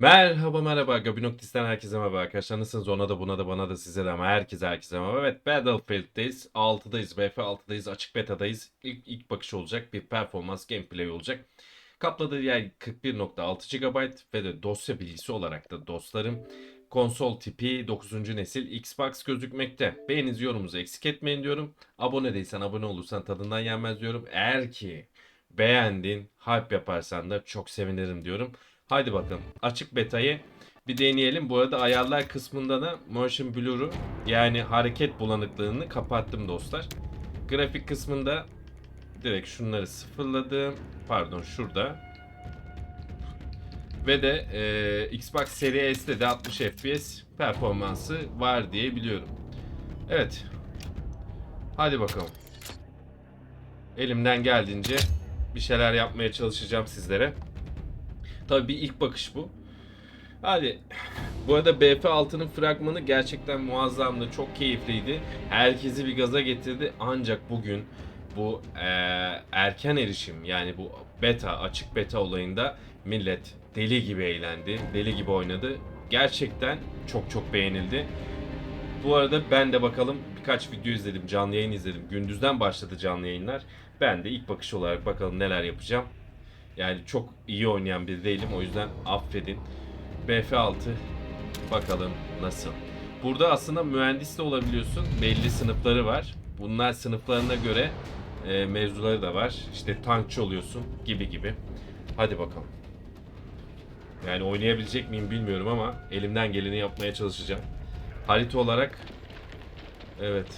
Merhaba merhaba. Gabinoktis'ten herkese merhaba arkadaşlar. Nasılsınız? Ona da buna da bana da size de ama herkese herkese merhaba. Evet Battlefield'deyiz 6'dayız BF 6'dayız açık betadayız. İlk, ilk bakış olacak. Bir performans gameplay olacak. Kapladığı yer 41.6 GB ve de dosya bilgisi olarak da dostlarım konsol tipi 9. nesil Xbox gözükmekte. Beğeninizi yorumunuzu eksik etmeyin diyorum. Abone değilsen abone olursan tadından yenmez diyorum. Eğer ki beğendin hype yaparsan da çok sevinirim diyorum Haydi bakalım. Açık betayı bir deneyelim. Bu arada ayarlar kısmında da motion blur'u yani hareket bulanıklığını kapattım dostlar. Grafik kısmında direkt şunları sıfırladım. Pardon şurada. Ve de e, Xbox Series S'te de 60 FPS performansı var diye biliyorum. Evet. Hadi bakalım. Elimden geldiğince bir şeyler yapmaya çalışacağım sizlere. Tabii ilk bakış bu. Hadi. Bu arada BF6'nın fragmanı gerçekten muazzamdı. Çok keyifliydi. Herkesi bir gaza getirdi. Ancak bugün bu eee, erken erişim yani bu beta, açık beta olayında millet deli gibi eğlendi. Deli gibi oynadı. Gerçekten çok çok beğenildi. Bu arada ben de bakalım birkaç video izledim, canlı yayın izledim. Gündüzden başladı canlı yayınlar. Ben de ilk bakış olarak bakalım neler yapacağım. Yani çok iyi oynayan biri değilim o yüzden affedin. BF6 bakalım nasıl. Burada aslında mühendis de olabiliyorsun. Belli sınıfları var. Bunlar sınıflarına göre e, mevzuları da var. İşte tankçı oluyorsun gibi gibi. Hadi bakalım. Yani oynayabilecek miyim bilmiyorum ama elimden geleni yapmaya çalışacağım. Harita olarak evet.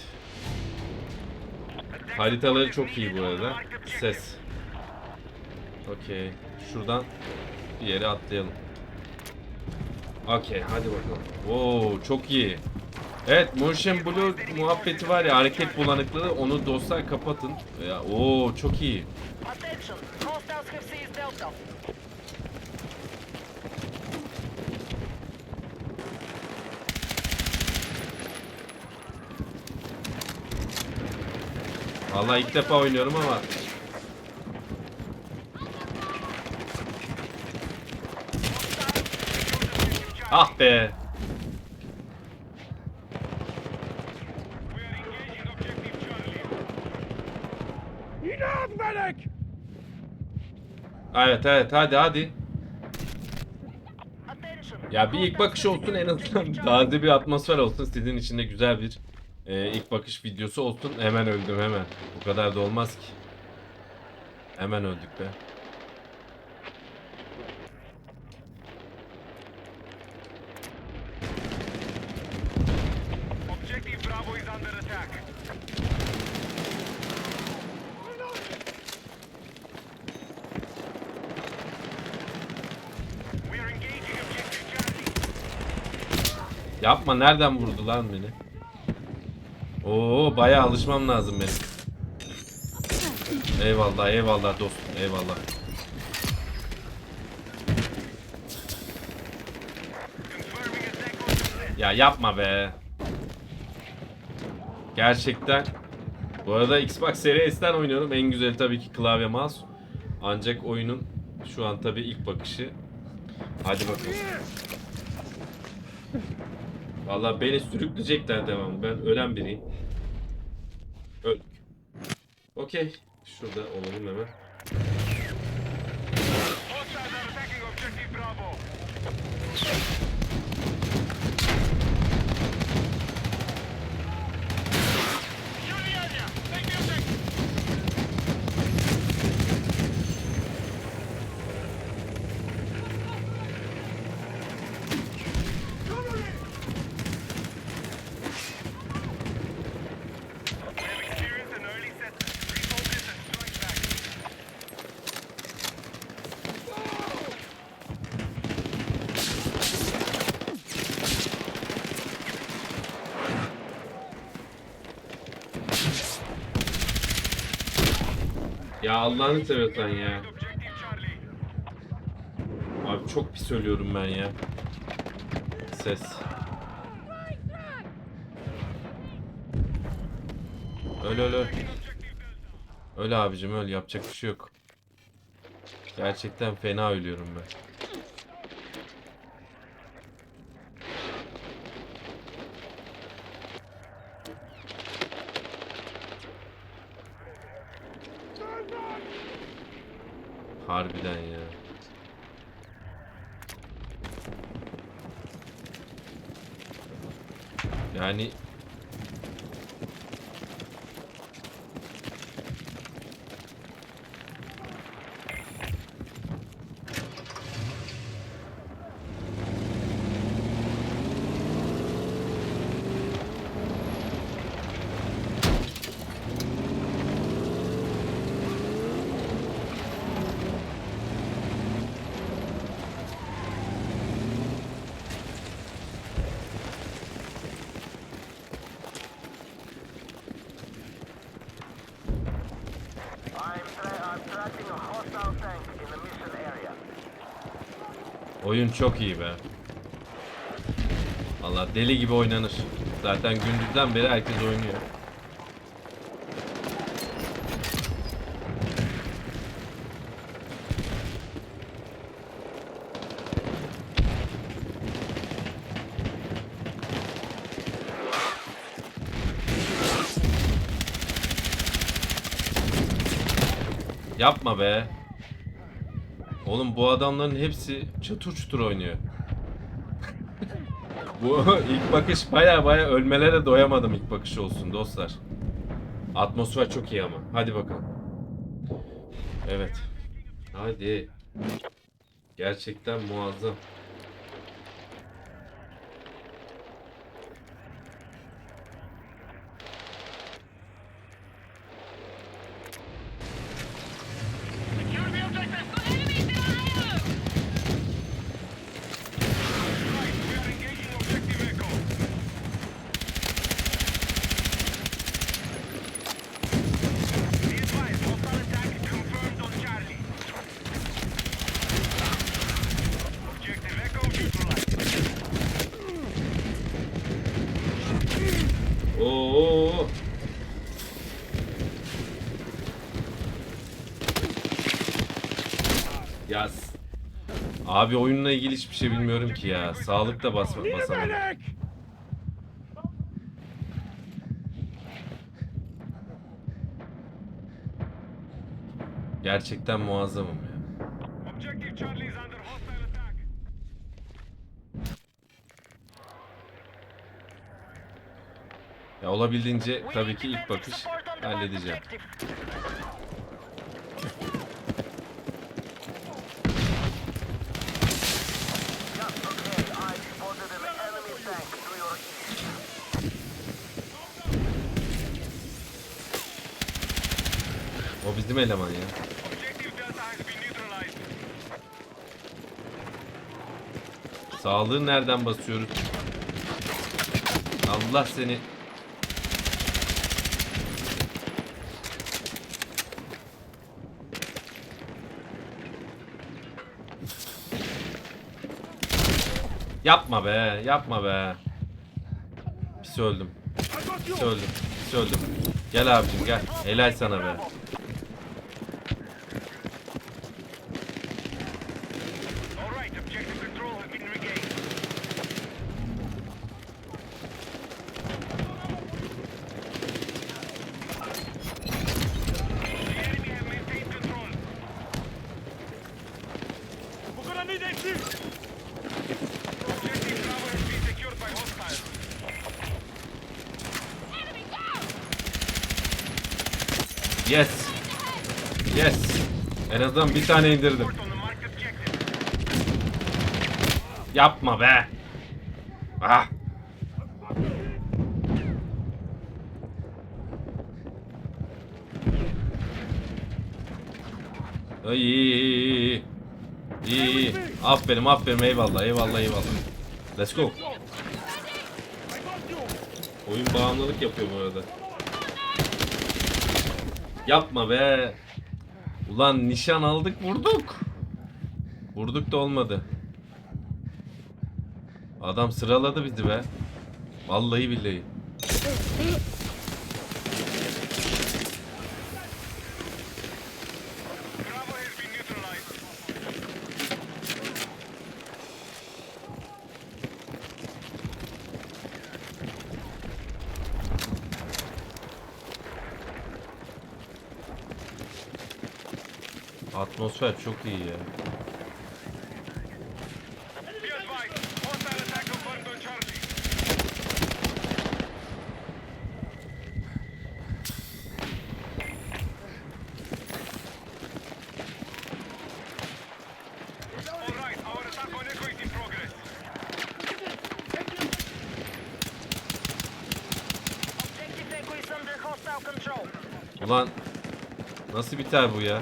Haritaları çok iyi bu arada. Ses. Okey. Şuradan bir yere atlayalım. Okey hadi bakalım. Oo çok iyi. Evet motion blur muhabbeti var ya hareket bulanıklığı onu dostlar kapatın. Ya, oo çok iyi. Vallahi ilk defa oynuyorum ama Ah be. Evet evet hadi hadi. Ya bir ilk bakış olsun en azından taze bir atmosfer olsun. Sizin için de güzel bir e, ilk bakış videosu olsun. Hemen öldüm hemen. Bu kadar da olmaz ki. Hemen öldük be. Yapma nereden vurdu lan beni? Oo bayağı alışmam lazım benim. Eyvallah eyvallah dostum eyvallah. Ya yapma be. Gerçekten. Bu arada Xbox Series S'ten oynuyorum. En güzeli tabii ki klavye mouse. Ancak oyunun şu an tabii ilk bakışı. Hadi bakalım. Vallahi beni sürükleyecekler devamlı. Ben ölen biriyim. Öldük. Okey. Şurada olalım hemen. Allah'ını seversen ya. Abi çok pis ölüyorum ben ya. Ses. Öl öl öl. Öl abicim öl yapacak bir şey yok. Gerçekten fena ölüyorum ben. Harbiden ya. Yani oyun çok iyi be. Allah deli gibi oynanır. Zaten gündüzden beri herkes oynuyor. Yapma be. Oğlum bu adamların hepsi çatır çutur oynuyor. bu ilk bakış baya baya ölmelere doyamadım ilk bakış olsun dostlar. Atmosfer çok iyi ama. Hadi bakalım. Evet. Hadi. Gerçekten muazzam. Yaz. Abi oyunla ilgili hiçbir şey bilmiyorum ki ya. Sağlık da basma basamadım. Gerçekten muazzamım ya. Ya olabildiğince tabii ki ilk bakış halledeceğim. Bizim eleman ya. Sağlığı nereden basıyoruz? Allah seni. Yapma be, yapma be. Pis öldüm. Pis öldüm. Pis öldüm. Gel abicim gel. Helal sana be. Yes. Yes. En azından bir tane indirdim. Yapma be. Ah. Ay iyi. İyi iyi. Aferin aferin eyvallah eyvallah eyvallah. Let's go. Oyun bağımlılık yapıyor bu arada. Yapma be. Ulan nişan aldık vurduk. Vurduk da olmadı. Adam sıraladı bizi be. Vallahi billahi. İs under hostile control. Ulan nasıl biter bu ya?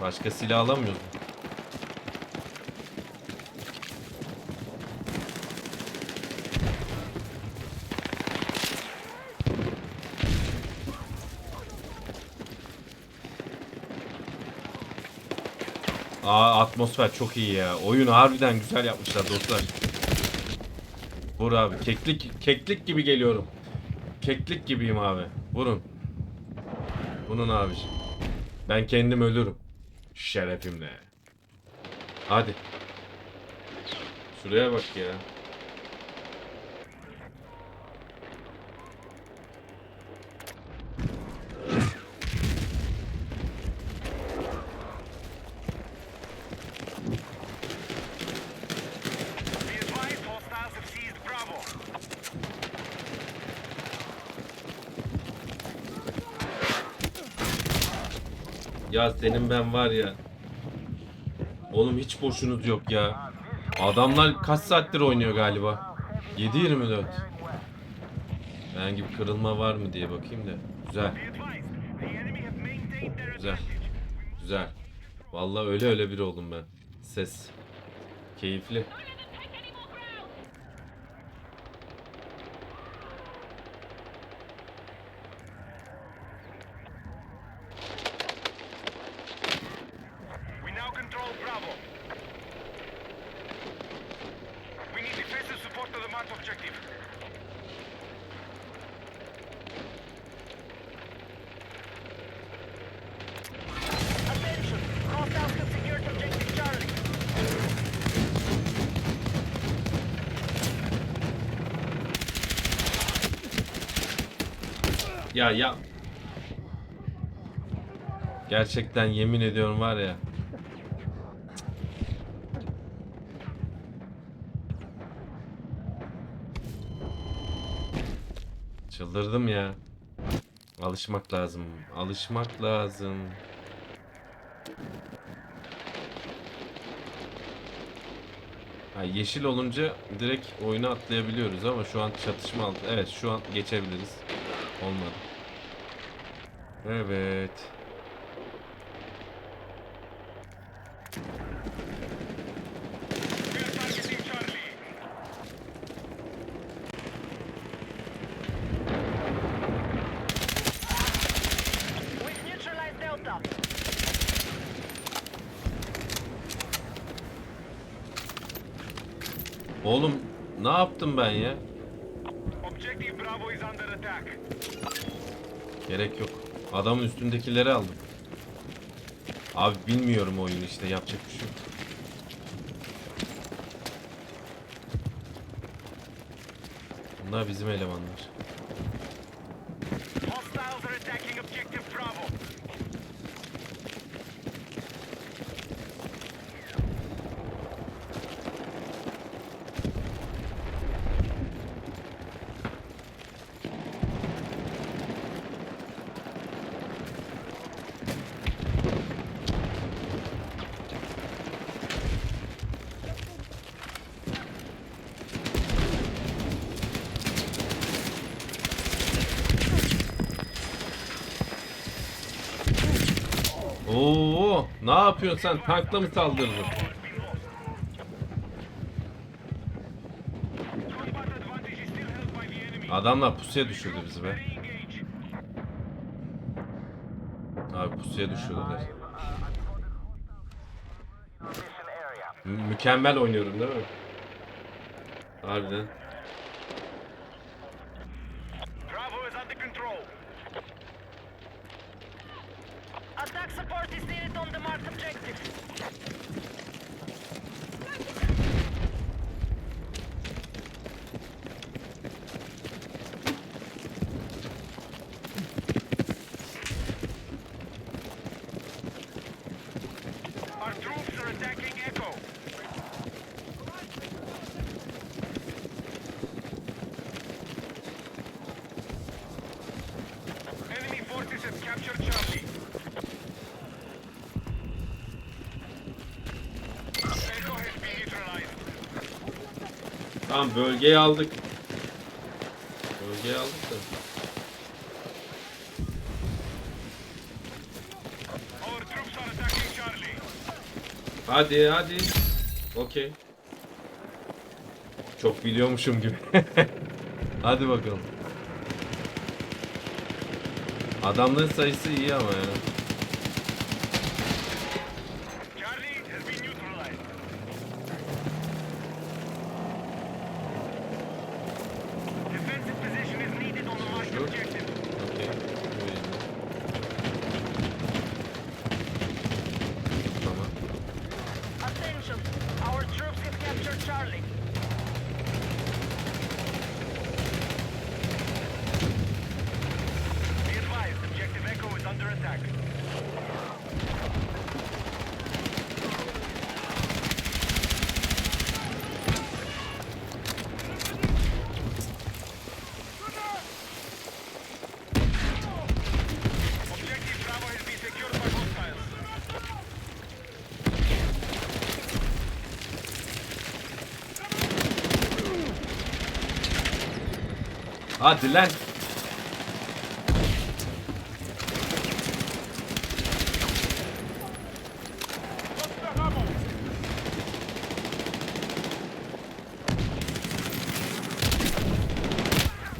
Başka silah alamıyoruz. Aa atmosfer çok iyi ya. Oyunu harbiden güzel yapmışlar dostlar. Vur abi. Keklik keklik gibi geliyorum. Keklik gibiyim abi. Vurun. Bunun abici. Ben kendim ölürüm. Şerefimle. Hadi. Şuraya bak ya. Be advised, hostiles have seized Bravo. Ya senin ben var ya. Oğlum hiç boşunuz yok ya. Adamlar kaç saattir oynuyor galiba? 7-24. Ben gibi kırılma var mı diye bakayım da. Güzel. Güzel. Güzel. Vallahi öyle öyle bir oldum ben. Ses. Keyifli. Marked objective. Ya ya. Gerçekten yemin ediyorum var ya. Çıldırdım ya. Alışmak lazım. Alışmak lazım. Ha, yeşil olunca direkt oyuna atlayabiliyoruz ama şu an çatışma altı. Evet şu an geçebiliriz. Olmadı. Evet. Yaptım ben ya? Gerek yok. Adamın üstündekileri aldım. Abi bilmiyorum oyunu işte yapacak bir şey yok. Bunlar bizim elemanlar. Hostiles are attacking objective Bravo. Oo, ne yapıyorsun sen? Tankla mı saldırdın? Adamlar pusuya düşürdü bizi be. Abi pusuya düşürdüler. Mükemmel oynuyorum değil mi? Harbiden. Tamam bölgeyi aldık. Bölgeyi aldık da. Hadi hadi. Okey. Çok biliyormuşum gibi. hadi bakalım. Adamların sayısı iyi ama ya. Hadi lan.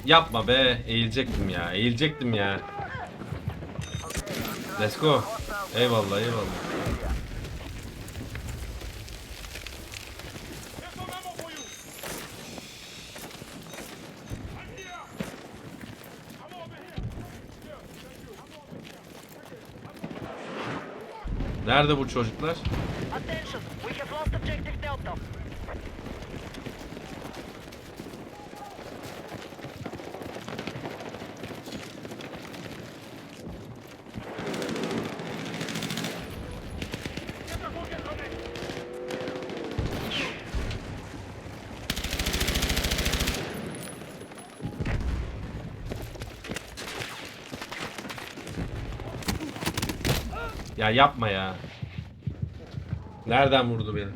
Yapma be. Eğilecektim ya. Eğilecektim ya. Let's go. Eyvallah eyvallah. Nerede bu çocuklar? Ya yapma ya. Nereden vurdu beni?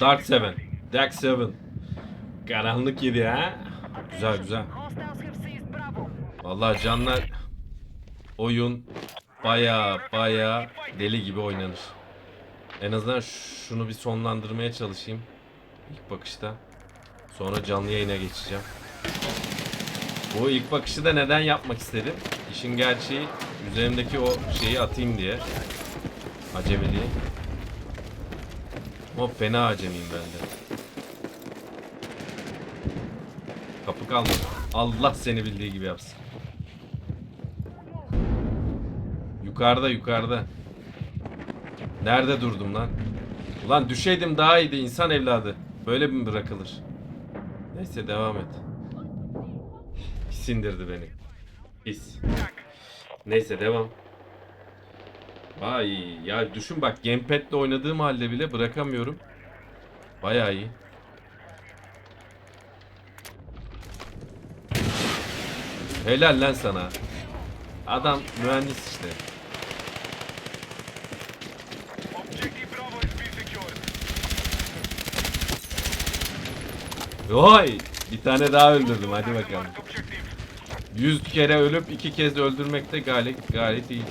Dark 7. Charlie. Dark 7. Karanlık yedi ha. Güzel güzel. Vallahi canlar oyun baya baya deli gibi oynanır. En azından şunu bir sonlandırmaya çalışayım. İlk bakışta. Sonra canlı yayına geçeceğim. Bu ilk bakışı da neden yapmak istedim? İşin gerçeği üzerimdeki o şeyi atayım diye. Acemiliği. Ama fena acemiyim ben de. Kapı kalmadı. Allah seni bildiği gibi yapsın. Yukarıda yukarıda. Nerede durdum lan? Ulan düşeydim daha iyiydi insan evladı. Böyle mi bırakılır? Neyse devam et. Pis indirdi beni. Pis. Neyse devam. Vay ya düşün bak gamepad'le oynadığım halde bile bırakamıyorum. Bayağı iyi. Helal lan sana. Adam mühendis işte. Vay! Bir tane daha öldürdüm hadi bakalım. Marked objective. 100 kere ölüp iki kez öldürmek de gayet, gayet iyiydi.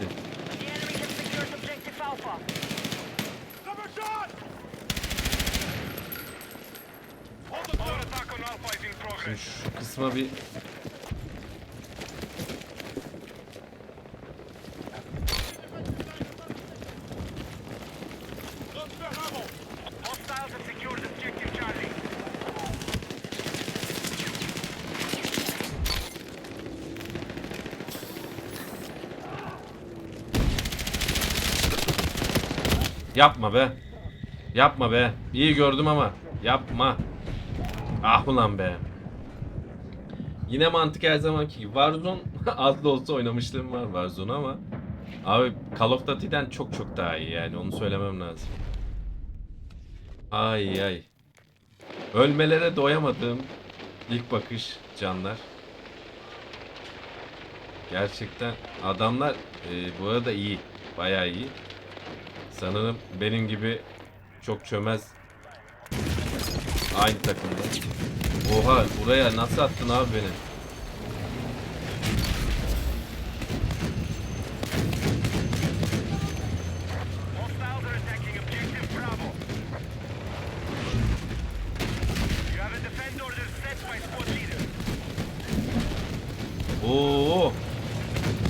Şimdi şu kısma bir Hostiles have secured objective Charlie. Yapma be. Yapma be. İyi gördüm ama yapma. Ah ulan be. Yine mantık her zamanki gibi. Warzone az olsa oynamışlığım var Warzone ama abi Call of Duty'den çok çok daha iyi yani onu söylemem lazım. Ay ay. Ölmelere doyamadığım ilk bakış canlar. Gerçekten adamlar e, bu arada iyi. Bayağı iyi. Sanırım benim gibi çok çömez. Aynı takımda. Oha buraya nasıl attın abi beni? Oo.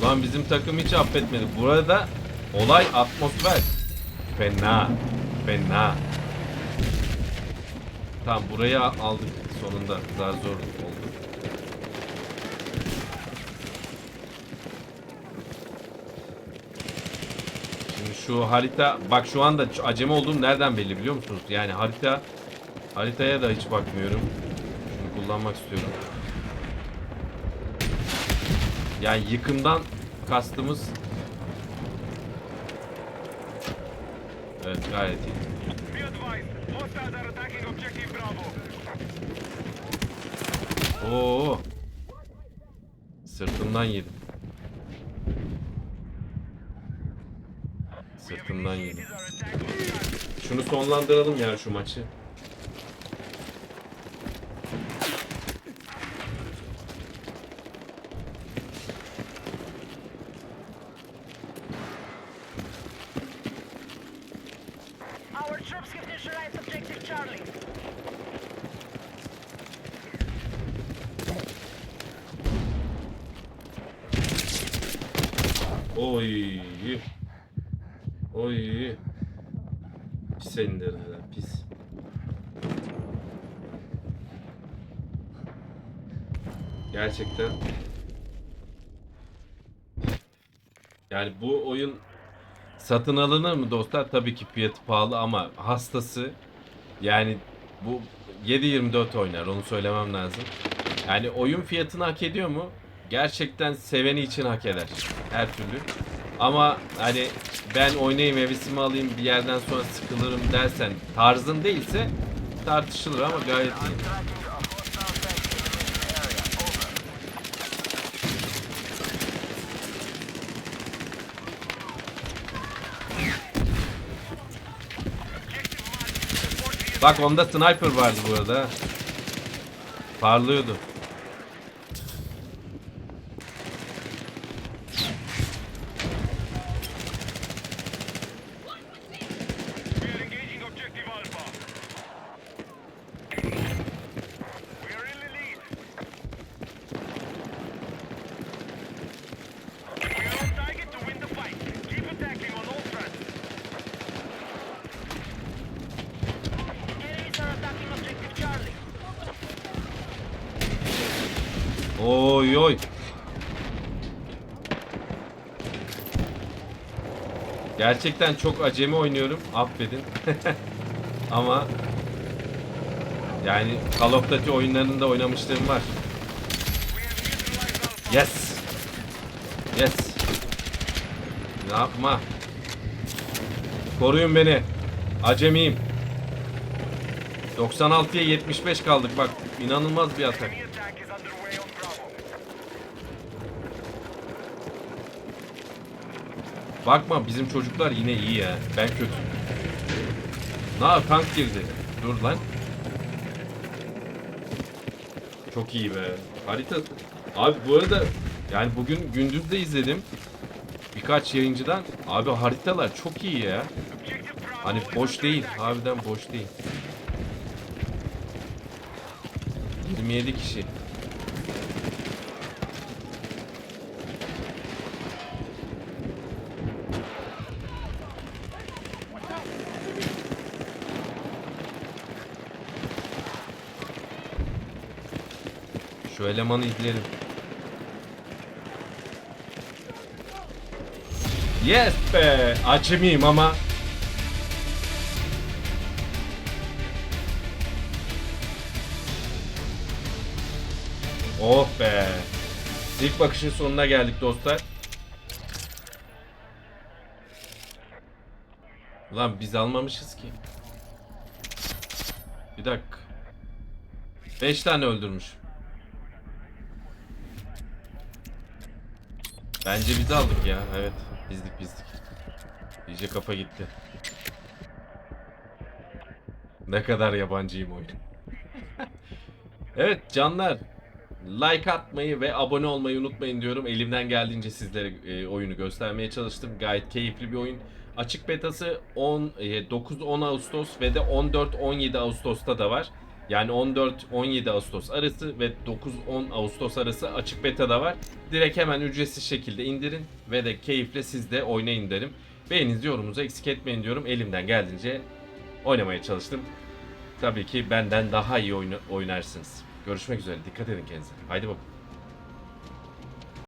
Ulan bizim takım hiç affetmedi. Burada olay atmosfer. Fena. Fena. Tamam buraya aldık sonunda. Daha zor oldu. Şimdi şu harita bak şu anda acemi olduğum nereden belli biliyor musunuz? Yani harita haritaya da hiç bakmıyorum. Şunu kullanmak istiyorum. Yani yıkımdan kastımız Evet gayet iyi. Oo. Sırtımdan yedim. Sırtımdan yedim. Şunu sonlandıralım ya şu maçı. Our troops have neutralized objective Charlie. Oy. Oy. Pis indirdiler pis. Gerçekten. Yani bu oyun satın alınır mı dostlar? Tabii ki fiyatı pahalı ama hastası yani bu 7-24 oynar onu söylemem lazım. Yani oyun fiyatını hak ediyor mu? Gerçekten seveni için hak eder. Her türlü. Ama hani ben oynayayım hevesimi alayım bir yerden sonra sıkılırım dersen tarzın değilse tartışılır ama gayet iyi. Bak onda sniper vardı bu arada. Parlıyordu. Gerçekten çok acemi oynuyorum. Affedin. Ama yani Call of Duty oyunlarında oynamışlığım var. Yes. Yes. Ne yapma. Koruyun beni. Acemiyim. 96'ya 75 kaldık bak. inanılmaz bir atak. Bakma bizim çocuklar yine iyi ya. Ben kötü. Na tank girdi. Dur lan. Çok iyi be. Harita. Abi bu arada yani bugün gündüz de izledim. Birkaç yayıncıdan. Abi haritalar çok iyi ya. Hani boş değil. Harbiden boş değil. 27 kişi. Şu elemanı izleyelim. Yes be! Acemiyim ama Oh be. İlk bakışın sonuna geldik dostlar. Ulan biz almamışız ki. Bir dakika. 5 tane öldürmüş. Bence biz aldık ya. Evet. Bizdik bizdik. İyice kafa gitti. Ne kadar yabancıyım oyun. evet canlar. Like atmayı ve abone olmayı unutmayın diyorum. Elimden geldiğince sizlere e, oyunu göstermeye çalıştım. Gayet keyifli bir oyun. Açık betası 10 e, 9-10 Ağustos ve de 14-17 Ağustos'ta da var. Yani 14-17 Ağustos arası ve 9-10 Ağustos arası açık beta da var. Direkt hemen ücretsiz şekilde indirin ve de keyifle siz de oynayın derim. Beğeninizi yorumunuzu eksik etmeyin diyorum. Elimden geldiğince oynamaya çalıştım. Tabii ki benden daha iyi oyna- oynarsınız. Görüşmek üzere. Dikkat edin kendinize. Haydi bakalım.